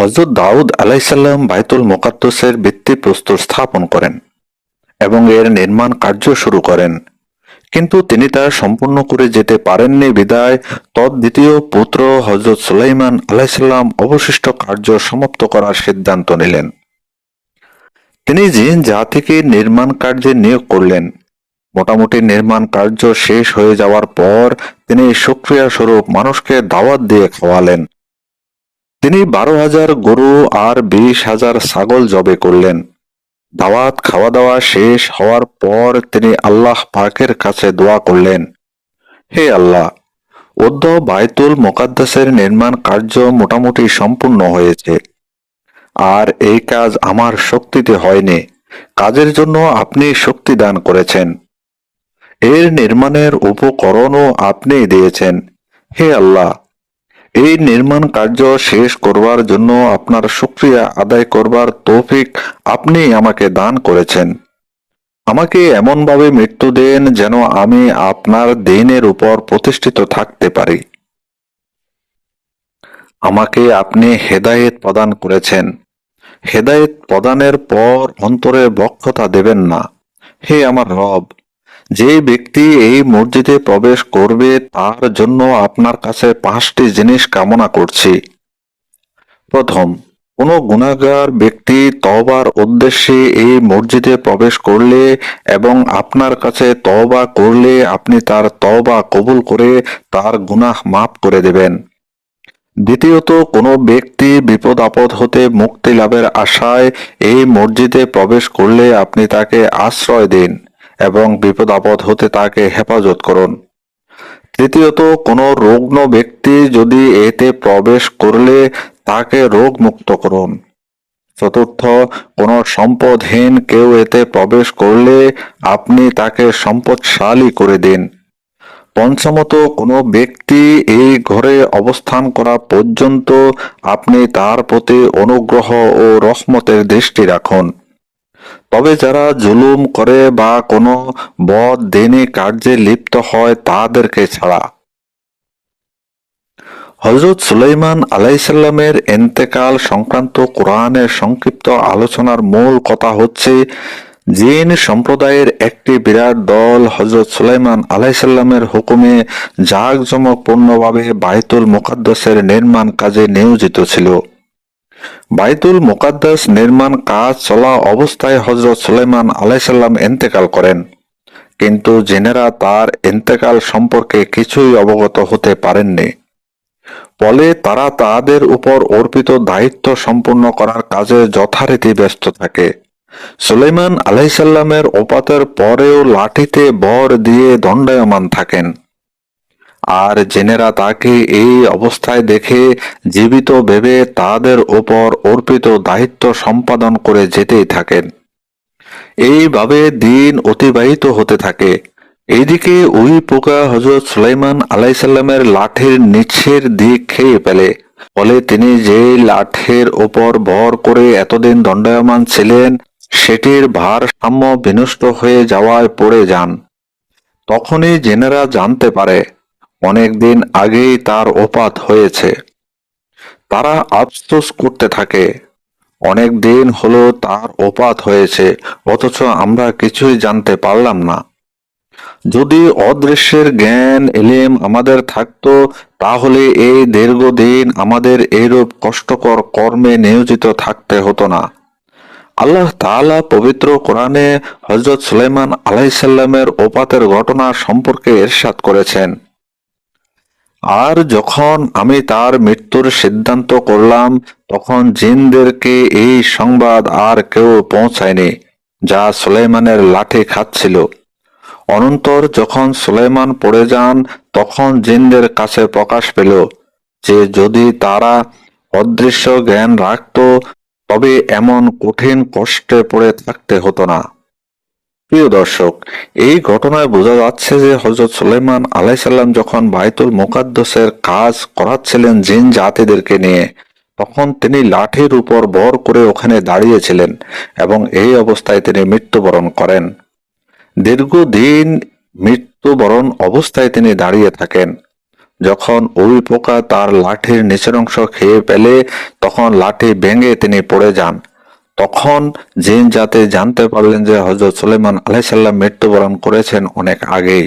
হজরত দাউদ আলাইসাল্লাম বাইতুল মোকাদ্দসের ভিত্তি প্রস্তর স্থাপন করেন এবং এর নির্মাণ কার্য শুরু করেন। কিন্তু তিনি তা সম্পূর্ণ করে যেতে পারেননি বিদায়। তদ্বিতীয় পুত্র হজরত সুলাইমান আলাইসাল্লাম অবশিষ্ট কার্য সমাপ্ত করার সিদ্ধান্ত নিলেন। তিনি জিন জাতিকে নির্মাণ কার্যে নিয়োগ করলেন। মোটামুটি নির্মাণ কার্য শেষ হয়ে যাওয়ার পর তিনি সুক্রিয়া স্বরূপ মানুষকে দাওয়াত দিয়ে খাওয়ালেন। তিনি বারো হাজার গরু আর বিশ হাজার ছাগল জবে করলেন। দাওয়াত খাওয়া দাওয়া শেষ হওয়ার পর তিনি আল্লাহ পাকের কাছে দোয়া করলেন, হে আল্লাহ অদ্য বাইতুল মোকাদ্দাসের নির্মাণ কার্য মোটামুটি সম্পূর্ণ হয়েছে। আর এই কাজ আমার শক্তিতে হয়নি। কাজের জন্য আপনি শক্তি দান করেছেন। এর নির্মাণের উপকরণও আপনি দিয়েছেন। হে আল্লাহ এই নির্মাণ কার্য শেষ করবার জন্য আপনার শুক্রিয়া আদায় করবার তৌফিক আপনি আমাকে দান করেছেন। আমাকে এমনভাবে মৃত্যু দেন যেন আমি আপনার দিনের উপর প্রতিষ্ঠিত থাকতে পারি। আমাকে আপনি হেদায়েত প্রদান করেছেন। হেদায়েত প্রদানের পর অন্তরে বক্ষতা দেবেন না। হে আমার রব যে ব্যক্তি এই মসজিদে প্রবেশ করবে, তার জন্য আপনার কাছে পাঁচটি জিনিস কামনা করছি। প্রথম, কোনো গুণাগার ব্যক্তি তওবার উদ্দেশ্যে এই মসজিদে প্রবেশ করলে এবং আপনার কাছে তওবা করলে আপনি তার তওবা কবুল করে তার গুনাহ মাফ করে দেবেন। দ্বিতীয়ত, কোনো ব্যক্তি বিপদ আপদ হতে মুক্তি লাভের আশায় এই মসজিদে প্রবেশ করলে আপনি তাকে আশ্রয় দিন। এবং বিপদ আপদ হতে তাকে হেফাজত করুন। তৃতীয়ত, কোনো রুগ্ন ব্যক্তি যদি এতে প্রবেশ করলে তাকে রোগ মুক্ত করুন। চতুর্থ, কোনো সম্পদহীন কেউ এতে প্রবেশ করলে আপনি তাকে সম্পদশালী করে দিন। পঞ্চমত, কোনো ব্যক্তি এই ঘরে অবস্থান করা পর্যন্ত আপনি তার প্রতি অনুগ্রহ ও রহমতের দৃষ্টি রাখুন। তবে যারা জুলুম করে বা কোনো বদ দিনী কার্যে লিপ্ত হয় তাদেরকে ছাড়া। হজরত সুলাইমান আলাইসাল্লামের এন্তেকাল সংক্রান্ত কোরআনের সংক্ষিপ্ত আলোচনার মূল কথা হচ্ছে, জিন সম্প্রদায়ের একটি বিরাট দল হজরত সুলাইমান আলাইসাল্লামের হুকুমে জাঁকজমকপূর্ণভাবে বাইতুল মোকাদ্দসের নির্মাণ কাজে নিয়োজিত ছিল। বাইতুল মোকাদ্দাস নির্মাণ কাজ চলা অবস্থায় হজরত সুলাইমান আলাইসাল্লাম এন্তেকাল করেন। কিন্তু জেনেরা তার এন্তেকাল সম্পর্কে কিছুই অবগত হতে পারেননি। ফলে তারা তাদের উপর অর্পিত দায়িত্ব সম্পূর্ণ করার কাজে যথারীতি ব্যস্ত থাকে। সুলাইমান আলাইসাল্লামের ওপাতের পরেও লাঠিতে বর দিয়ে দণ্ডায়মান থাকেন। আর জেনেরা তাকে এই অবস্থায় দেখে জীবিত ভেবে তাদের ওপর অর্পিত দায়িত্ব সম্পাদন করে যেতেই থাকেন। এইভাবে দিন অতিবাহিত হতে থাকে। এইদিকে ওই পোকা হজরত সুলাইমান আলাইসাল্লামের লাঠির নিচের দিক খেয়ে ফেলে। ফলে তিনি যে লাঠের ওপর ভর করে এতদিন দণ্ডায়মান ছিলেন, সেটির ভারসাম্য বিনষ্ট হয়ে যাওয়ায় পড়ে যান। তখনই জেনেরা জানতে পারে অনেকদিন আগেই তার ওপাত হয়েছে। তারা আফসোস করতে থাকে অনেক দিন হলো তার ওপাত হয়েছে, অথচ আমরা কিছুই জানতে পারলাম না। যদি অদৃশ্যের জ্ঞান এলেম আমাদের থাকতো, তাহলে এই দীর্ঘদিন আমাদের এইরূপ কষ্টকর কর্মে নিয়োজিত থাকতে হতো না। আল্লাহ তাআলা পবিত্র কোরআনে হজরত সুলাইমান আলাইসাল্লামের ওপাতের ঘটনা সম্পর্কে এরশাদ করেছেন। আর যখন আমি তার মৃত্যুর সিদ্ধান্ত করলাম, তখন জিনদেরকে এই সংবাদ আর কেউ পৌঁছায়নি, যা সুলাইমানের লাঠি খাচ্ছিল। অনন্তর যখন সুলাইমান পড়ে যান, তখন জিনদের কাছে প্রকাশ পেল যে যদি তারা অদৃশ্য জ্ঞান রাখত, তবে এমন কঠিন কষ্টে পড়ে থাকতে হতো না। প্রিয় দর্শক, এই ঘটনায় বোঝা যাচ্ছে যে হজরত সুলাইমান আলাইসাল্লাম যখন বাইতুল মোকাদ্দসের কাজ করাচ্ছিলেন জিন জাতিদেরকে নিয়ে, তখন তিনি লাঠির উপর বর করে ওখানে দাঁড়িয়েছিলেন এবং এই অবস্থায় তিনি মৃত্যুবরণ করেন। দীর্ঘদিন মৃত্যুবরণ অবস্থায় তিনি দাঁড়িয়ে থাকেন। যখন ওই পোকা তার লাঠির নিচের অংশ খেয়ে ফেলে, তখন লাঠি ভেঙে তিনি পড়ে যান। তখন জিন জাতি জানতে পারলেন যে হজরত সুলেমান আলাইসাল্লাম মৃত্যুবরণ করেছেন অনেক আগেই।